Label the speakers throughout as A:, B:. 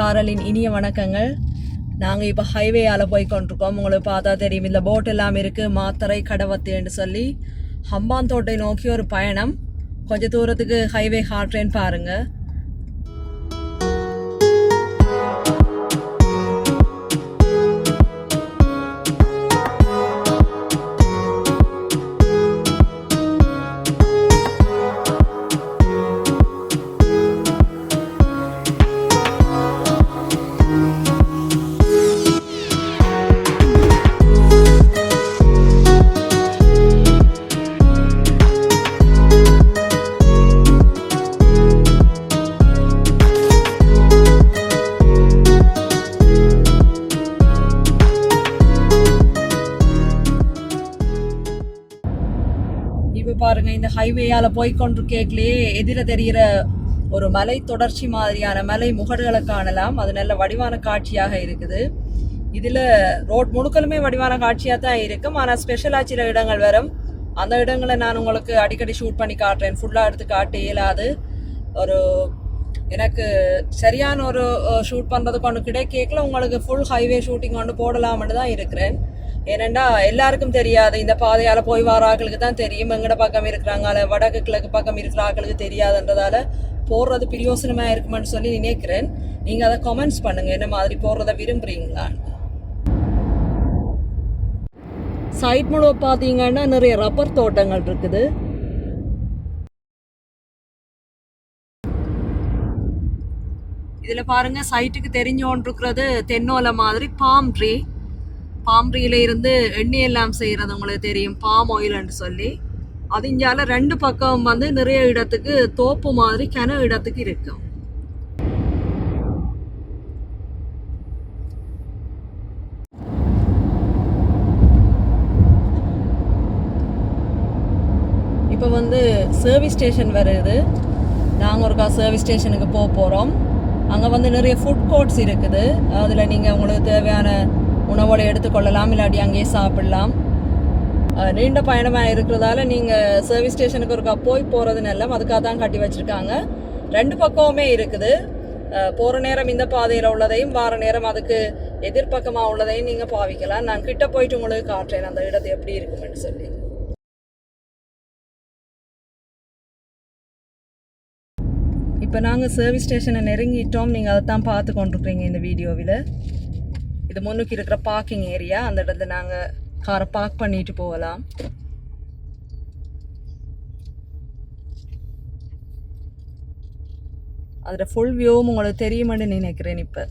A: சாரலின் இனிய வணக்கங்கள். நாங்கள் இப்போ ஹைவேயால் போய் கொண்டிருக்கோம். உங்களுக்கு பார்த்தா தெரியும் இந்த போட் எல்லாம் இருக்குது மாத்தரை கடவத்தேன்னு சொல்லி. ஹம்பாந்தோட்டை நோக்கி ஒரு பயணம். கொஞ்ச தூரத்துக்கு ஹைவே ஹார்ட்ரேன் பாருங்கள் ஹைவேயால் போய் கொண்டிருக்கேக்கிலேயே எதிர தெரிகிற ஒரு மலை தொடர்ச்சி மாதிரியான மலை முகடுகளை காணலாம். அது நல்ல வடிவான காட்சியாக இருக்குது. இதில் ரோட் முழுக்கலுமே வடிவான காட்சியாக தான் இருக்கும். ஆனால் ஸ்பெஷலாக சில இடங்கள் வரும். அந்த இடங்களை நான் உங்களுக்கு அடிக்கடி ஷூட் பண்ணி காட்டுறேன். ஃபுல்லாக எடுத்து காட்ட இயலாது. ஒரு எனக்கு சரியான ஒரு ஷூட் பண்ணுறதுக்கு ஒன்று கிடைக்கல. உங்களுக்கு ஃபுல் ஹைவே ஷூட்டிங் ஒன்று போடலாம்னு தான் இருக்கிறேன். ஏனெண்டா எல்லாருக்கும் தெரியாது இந்த பாதையால் போய் வர ஆக்களுக்கு தான் தெரியும். எங்கட பக்கம் இருக்கிறாங்க வடக்கு கிழக்கு பக்கம் இருக்கிற ஆக்களுக்கு தெரியாதுன்றதால போடுறது பிரயோசனமாக இருக்குமென்னு சொல்லி நினைக்கிறேன். நீங்கள் அதை கமெண்ட்ஸ் பண்ணுங்கள் என்ன மாதிரி போடுறத விரும்புகிறீங்களான்னு சைட் முழுவ பார்த்தீங்கன்னா நிறைய ரப்பர் தோட்டங்கள் இருக்குது. இதில் பாருங்க சைட்டுக்கு தெரிஞ்சோன் இருக்கிறது தென்னோலை மாதிரி பாம் ட்ரீ பாம்பரியில இருந்து எண்ணெய் எல்லாம் செய்கிறது உங்களுக்கு தெரியும். பாம் ஆயில்னு சொல்லி. அது இங்கால ரெண்டு பக்கம் வந்து நிறைய இடத்துக்கு தோப்பு மாதிரி கிண இடத்துக்கு இருக்கும் இப்போ வந்து சர்வீஸ் ஸ்டேஷன் வருது. நாங்கள் ஒருக்கா சர்வீஸ் ஸ்டேஷனுக்கு போக போகிறோம் அங்கே வந்து நிறைய ஃபுட் கோர்ட்ஸ் இருக்குது. அதில் நீங்கள் உங்களுக்கு தேவையான உணவோடு எடுத்துக்கொள்ளலாம் இல்லாட்டி அங்கேயே சாப்பிடலாம். நீண்ட பயணமாக இருக்கிறதால நீங்கள் சர்வீஸ் ஸ்டேஷனுக்கு ஒருக்கா போய் போகிறது நல்ல அதுக்காக தான் கட்டி வச்சுருக்காங்க. ரெண்டு பக்கமுமே இருக்குது. போகிற நேரம் இந்த பாதையில் உள்ளதையும் வார நேரம் அதுக்கு எதிர்பக்கமாக உள்ளதையும் நீங்கள் பாவிக்கலாம். நான் கிட்ட போயிட்டு உங்களுக்கு காட்டுறேன் அந்த இடத்து எப்படி இருக்குமென்னு சொல்லி. இப்போ நாங்கள் சர்வீஸ் ஸ்டேஷனை நெருங்கிட்டோம். நீங்கள் அதை தான் பார்த்து கொண்டிருக்கிறீங்க இந்த வீடியோவில். இது முன்னுக்கு இருக்கிற பார்க்கிங் ஏரியா அந்த இடத்துல நாங்கள் காரை பார்க் பண்ணிட்டு போகலாம். அதில் ஃபுல் வியூவும் உங்களுக்கு தெரியுமென்னு நினைக்கிறேன் இப்போ.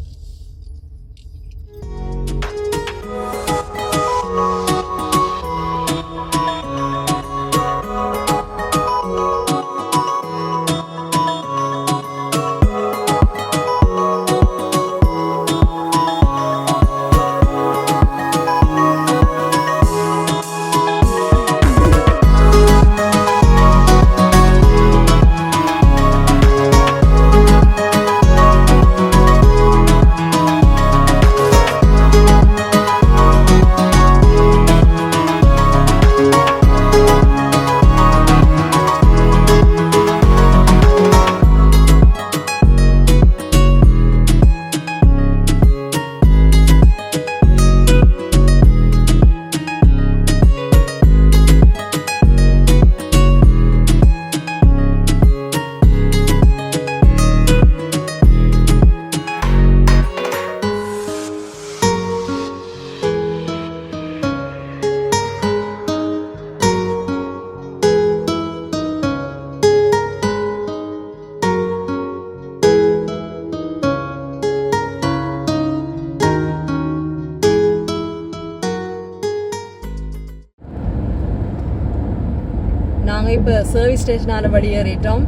A: நாங்கள் இப்போ சர்வீஸ் ஸ்டேஷனால் வெளியேறிட்டோம்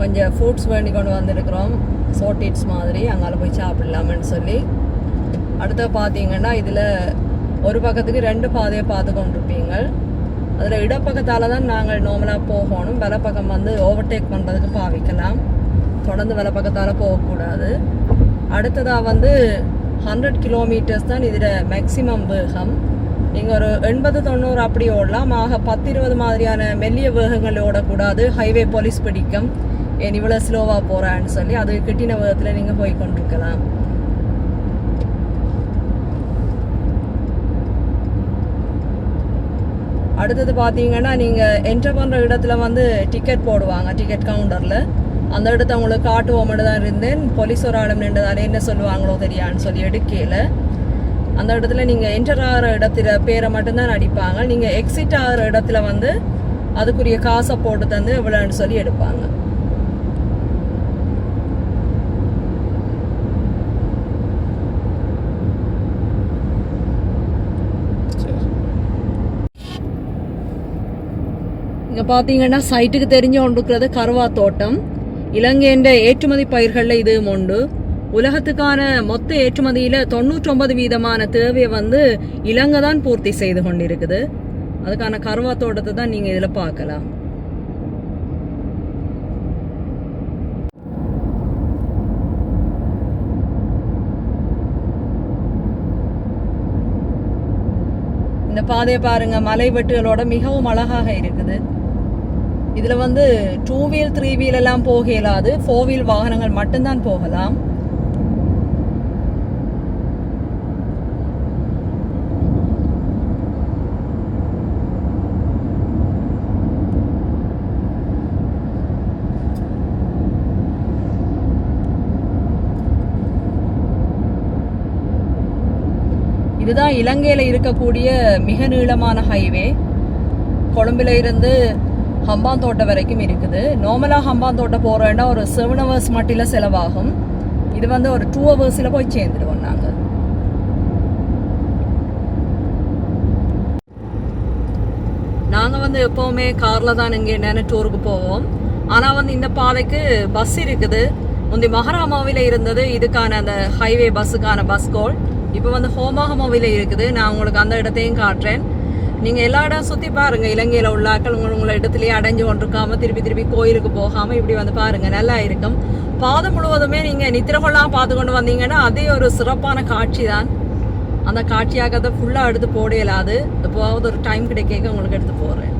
A: கொஞ்சம் ஃபுட்ஸ் வேண்டி கொண்டு வந்திருக்கிறோம். சோட்டிட்ஸ் மாதிரி அங்கால போய் சாப்பிடலாமன்னு சொல்லி. அடுத்த பார்த்தீங்கன்னா இதில் ஒரு பக்கத்துக்கு ரெண்டு பாதையை பார்த்து கொண்டிருப்பீங்க. அதில் இடப்பக்கத்தால் தான் நாங்கள் நார்மலாக போகணும். வலப்பக்கம் வந்து ஓவர்டேக் பண்ணுறதுக்கு பாவிக்கலாம். தொடர்ந்து வலப்பக்கத்தால் போகக்கூடாது. அடுத்ததாக வந்து ஹண்ட்ரட் கிலோமீட்டர்ஸ் தான் இதில் மேக்ஸிமம் வேகம். நீங்கள் ஒரு எண்பது தொண்ணூறு அப்படி ஓடலாம். ஆக பத்து இருபது மாதிரியான மெல்லிய வேகங்கள் ஓடக்கூடாது. ஹைவே போலீஸ் பிடிக்கும். ஏன் இவ்வளோ ஸ்லோவாக போகிறான்னு சொல்லி அது கிட்டின வேகத்தில் நீங்கள் போய் கொண்டிருக்கலாம். அடுத்தது பார்த்தீங்கன்னா நீங்கள் என்டர் பண்ணுற இடத்துல வந்து டிக்கெட் போடுவாங்க. டிக்கெட் கவுண்டரில் அந்த இடத்த உங்களுக்கு காட்டுவோம்னு தான் இருந்தேன். போலீஸ் ஒரு ஆளும் நின்றதால என்ன சொல்லுவாங்களோ தெரியான்னு சொல்லி எடுக்கையில் அந்த இடத்துல நீங்கள் என்டர் ஆகிற இடத்துல பேரை மட்டும்தான் அடிப்பாங்க. நீங்கள் எக்ஸிட் ஆகிற இடத்துல வந்து அதுக்குரிய காசை போட்டு தந்து இவ்வளோன்னு சொல்லி எடுப்பாங்க. இங்கே பார்த்தீங்கன்னா சைட்டுக்கு தெரிஞ்சு கொண்டிருக்கிறது கருவா தோட்டம் இலங்கையின் ஏற்றுமதி பயிர்களில் இது உண்டு. உலகத்துக்கான மொத்த ஏற்றுமதியில் தொண்ணூற்றொன்பது வீதமான தேவையை வந்து இலங்கை தான் பூர்த்தி செய்து கொண்டிருக்குது. அதுக்கான கருவா தோட்டத்தை தான் நீங்கள் இதில் பார்க்கலாம். இந்த பாதையை பாருங்க மலை வெட்டுகளோட மிகவும் அழகாக இருக்குது. இதில் வந்து டூ வீல் த்ரீ வீல் எல்லாம் போக இயலாது. ஃபோர் வீல் வாகனங்கள் மட்டும்தான் போகலாம். இதுதான் இலங்கையில் இருக்கக்கூடிய மிக நீளமான ஹைவே கொழும்புல இருந்து ஹம்பாந்தோட்டை வரைக்கும் இருக்குது. நார்மலாக ஹம்பாந்தோட்டை போகிறோன்னா ஒரு செவன் ஹவர்ஸ் மட்டில் செலவாகும். இது வந்து ஒரு டூ ஹவர்ஸில் போய் சேர்ந்துடுவோம் நாங்கள் நாங்கள் வந்து எப்போவுமே காரில் தான் இங்கே என்னென்ன டூருக்கு போவோம். ஆனால் வந்து இந்த பாதைக்கு பஸ் இருக்குது. முந்தி மகாராமாவில் இருந்தது இதுக்கான அந்த ஹைவே பஸ்ஸுக்கான பஸ் கோல் இப்போ வந்து ஹோமாகமோவில் இருக்குது. நான் உங்களுக்கு அந்த இடத்தையும் காட்டுறேன். நீங்கள் எல்லா இடம் சுற்றி பாருங்கள் இலங்கையில் உள்ள ஆக்கள் உங்களை உங்களை இடத்துலையே அடைஞ்சு கொண்டிருக்காமல் திருப்பி திருப்பி கோயிலுக்கு போகாமல் இப்படி வந்து பாருங்கள் நல்லா இருக்கும். பாதம் முழுவதுமே நீங்கள் நித்திரகொள்ளாக பார்த்து கொண்டு வந்தீங்கன்னா அதே ஒரு சிறப்பான காட்சி தான் அந்த காட்சியாக தான் ஃபுல்லாக எடுத்து போடையிலாது எப்போவாவது ஒரு டைம் கிடைக்க உங்களுக்கு எடுத்து போடுறேன்.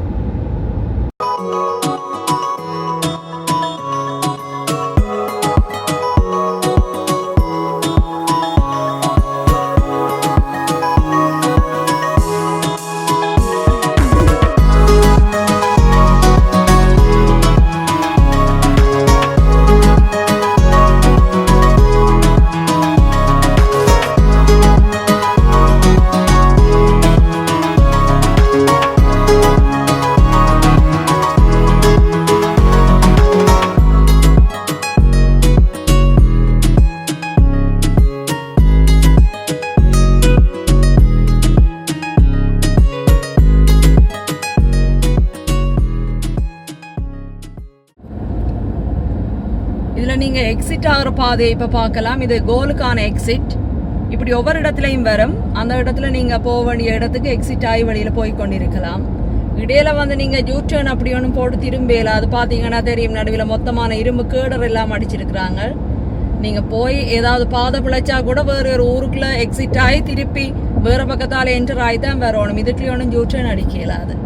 A: எக்ஸிட் ஆகிற பாதையை இப்போ பார்க்கலாம். இது கோலுக்கான எக்ஸிட் இப்படி ஒவ்வொரு இடத்துலையும் வரும். அந்த இடத்துல நீங்கள் போக வேண்டிய இடத்துக்கு எக்ஸிட் ஆகி வழியில் போய் கொண்டிருக்கலாம். இடையில வந்து நீங்கள் யூ அப்படி ஒன்றும் போட்டு திரும்பல அது பார்த்தீங்கன்னா தெரியும் நடுவில் மொத்தமான இரும்பு கேடர் எல்லாம் அடிச்சிருக்கிறாங்க. நீங்கள் போய் ஏதாவது பாதை பிழைச்சா கூட வேறு ஒரு ஊருக்குள்ளே எக்ஸிட் ஆகி திருப்பி வேறு பக்கத்தால் என்டர் ஆகி தான் வரணும். இதுக்குள்ளே ஒன்றும் ஜூட்டர்ன் டர்ன் அடிக்க இயலாது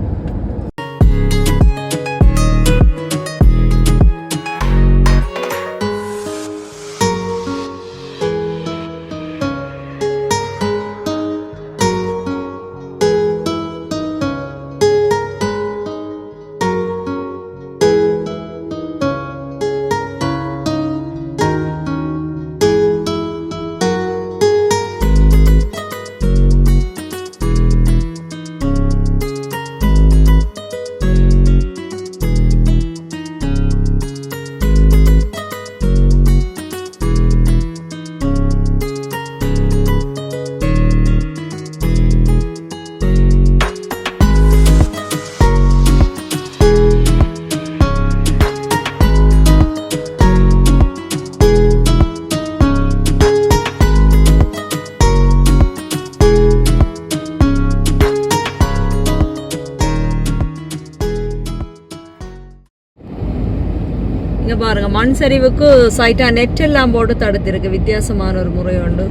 A: இங்க பாருங்க மண் சரிவுக்கு சைட்டா நெட் எல்லாம் போட்டு தடுத்திருக்கு. வித்தியாசமான ஒரு முறை உண்டு.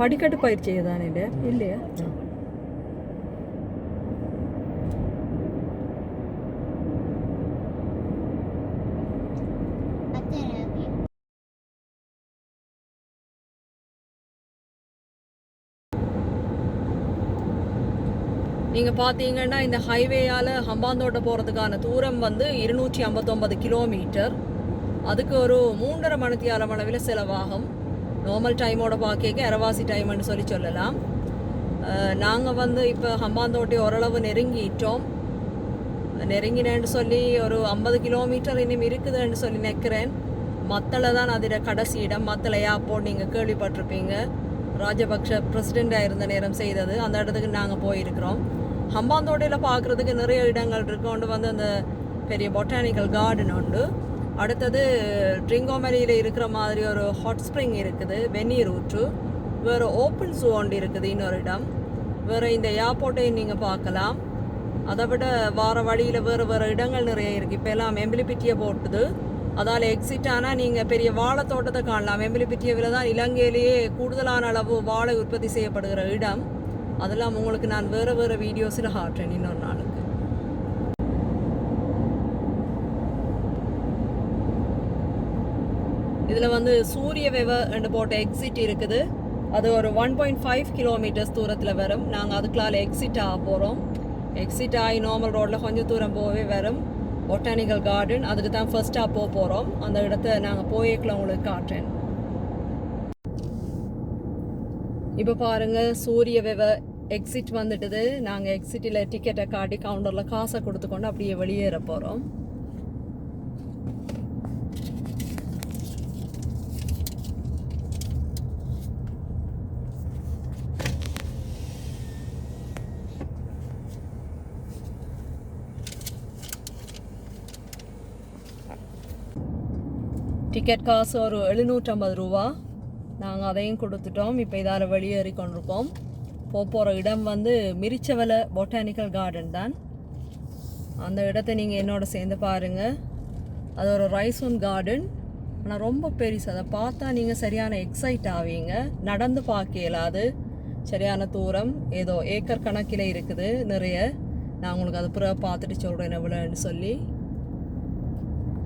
A: படிக்கட்டு பயிற்சி தானே இல்லையா? இல்லையா நீங்கள் பார்த்தீங்கன்னா இந்த ஹைவேயால் ஹம்பாந்தோட்டை போகிறதுக்கான தூரம் வந்து இருநூற்றி ஐம்பத்தொம்பது கிலோமீட்டர். அதுக்கு ஒரு மூன்றரை மணித்தியாலம் அளவில் செலவாகும். நார்மல் டைமோட பார்க்க இரவாசி டைம்னு சொல்லி சொல்லலாம். நாங்கள் வந்து இப்போ ஹம்பாந்தோட்டை ஓரளவு நெருங்கிட்டோம். நெருங்கினேன்னு சொல்லி ஒரு ஐம்பது கிலோமீட்டர் இன்னும் இருக்குதுன்னு சொல்லி நிற்கிறேன் மத்தளை தான் அதில் கடைசி இடம். மத்தளையா அப்போ நீங்கள் கேள்விப்பட்டிருப்பீங்க. ராஜபக்ஷ பிரசிடெண்ட்டாக இருந்த நேரம் செய்தது. அந்த இடத்துக்கு நாங்கள் போயிருக்கிறோம். ஹம்பாந்தோட்டையில் பார்க்குறதுக்கு நிறைய இடங்கள் இருக்கு. கொண்டு வந்து அந்த பெரிய பொட்டானிக்கல் கார்டன் உண்டு. அடுத்தது ட்ரிங்கோமரியில் இருக்கிற மாதிரி ஒரு ஹாட் ஸ்ப்ரிங் இருக்குது வெந்நீர் ஊற்று. வேறு ஓப்பன் ஜூ இருக்குது இன்னொரு இடம். வேறு இந்த ஏர்போர்ட்டையும் நீங்கள் பார்க்கலாம். அதை விட வார வழியில் வேறு வேறு இடங்கள் நிறைய இருக்குது இப்போ எல்லாம் எம்பிலிபிட்டியை போட்டுது. அதால் எக்ஸிட் ஆனால் நீங்கள் பெரிய வாழை தோட்டத்தை காணலாம் எம்பிலிபிட்டியவில் தான் இலங்கையிலேயே கூடுதலான அளவு வாழை உற்பத்தி செய்யப்படுகிற இடம். அதெல்லாம் உங்களுக்கு நான் வேறு வேறு வீடியோஸில் காட்டுறேன் இன்னொரு நாளுக்கு. இதில் வந்து சூரிய வெவ என்று போட்ட எக்ஸிட் இருக்குது. அது ஒரு ஒன் பாயிண்ட் ஃபைவ் கிலோமீட்டர்ஸ் தூரத்தில் வரும். நாங்கள் அதுக்குள்ளால எக்ஸிட் ஆக போகிறோம் எக்ஸிட் ஆகி நார்மல் ரோட்டில் கொஞ்சம் தூரம் போகவே வரும். ஒட்டானிக்கல் கார்டன் அதுக்கு தான் ஃபர்ஸ்ட்டாக போக போகிறோம் அந்த இடத்த நாங்கள் போயேக்கில் உங்களுக்கு காட்டுறேன். இப்போ பாருங்க சூரிய வெவ எக்ஸிட் வந்துட்டது. நாங்கள் எக்ஸிட்டில் டிக்கெட்டை காட்டி கவுண்டரில் காசை கொடுத்துக்கொண்டு அப்படியே வெளியேற போகிறோம் டிக்கெட் காசு ஒரு எழுநூற்றம்பது ரூபா. நாங்கள் அதையும் கொடுத்துட்டோம். இப்போ இதால் வெளியேறி கொண்டிருக்கோம் போக போகிற இடம் வந்து மிரிச்சவலை பொட்டானிக்கல் கார்டன் தான். அந்த இடத்த நீங்கள் என்னோட சேர்ந்து பாருங்கள் அது ஒரு ரைசோன் கார்டன் ஆனால் ரொம்ப பெருசு. அதை பார்த்தா நீங்கள் சரியான எக்ஸைட் ஆவீங்க. நடந்து பார்க்க இயலாது. சரியான தூரம். ஏதோ ஏக்கர் கணக்கில் இருக்குது நிறைய. நான் உங்களுக்கு அது பிறகு பார்த்துட்டு சொல்கிறேன் எவ்வளோன்னு சொல்லி.